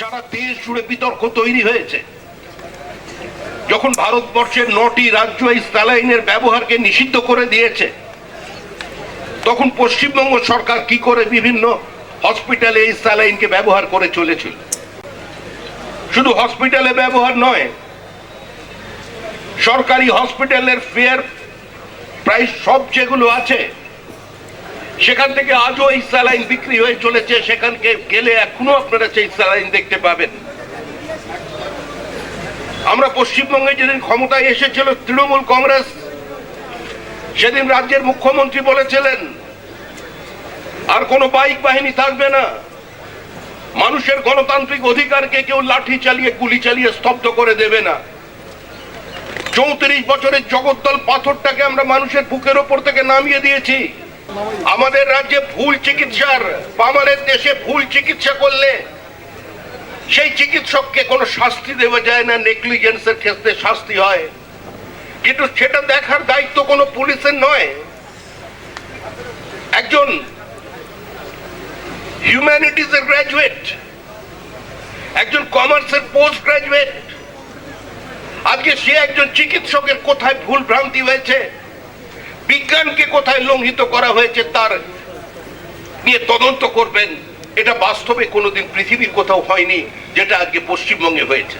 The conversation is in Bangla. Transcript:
সারা দেশ জুড়ে বিতর্ক তৈরি হয়েছে। যখন ভারতবর্ষের নটি রাজ্য এই স্যালাইনের ব্যবহারকে নিষিদ্ধ করে দিয়েছে, তখন পশ্চিমবঙ্গ সরকার কি করে বিভিন্ন হসপিটালে এই স্যালাইনকে ব্যবহার করে চলেছিল? শুধু হসপিটালে ব্যবহার নয়, সরকারি হসপিটালের ফেয়ার প্রাইস সব যেগুলো আছে সেখান থেকে আজও এই স্যালাইন বিক্রি হয়ে চলেছে। সেখানকে গেলে এখনও আপনারা সেই স্যালাইন দেখতে পাবেন। আমরা পশ্চিমবঙ্গে যেদিন ক্ষমতায় এসেছিল তৃণমূল কংগ্রেস, সেদিন রাজ্যের মুখ্যমন্ত্রী বলেছিলেন, আর কোনো বাইক বাহিনী থাকবে না। মানুষের গণতান্ত্রিক অধিকারকে কেউ লাঠি চালিয়ে, গুলি চালিয়ে স্তব্ধ করে দেবে না। চৌত্রিশ বছরের জগদ্দল পাথরটাকে আমরা মানুষের বুকের ওপর থেকে নামিয়ে দিয়েছি। আমাদের রাজ্যে ভুল চিকিৎসার, আমাদের দেশে ভুল চিকিৎসা করলে সেই চিকিৎসককে কোনো শাস্তি দেওয়া যায় না নেগলিজেন্সের ক্ষেত্রে শাস্তি হয়। কিন্তু সেটা দেখার দায়িত্ব কোনো পুলিশের নয়। একজন হিউম্যানিটিস এর গ্রাজুয়েট একজন কমার্সের পোস্ট গ্রাজুয়েট আজকে সে একজন চিকিৎসকের কোথায় ভুল ভ্রান্তি হয়েছে বিজ্ঞানকে কোথায় লঙ্ঘিত করা হয়েছে তার নিয়ে তদন্ত করবেন, এটা বাস্তবে কোনোদিন পৃথিবীর কোথাও হয়নি, যেটা আজকে পশ্চিমবঙ্গে হয়েছে।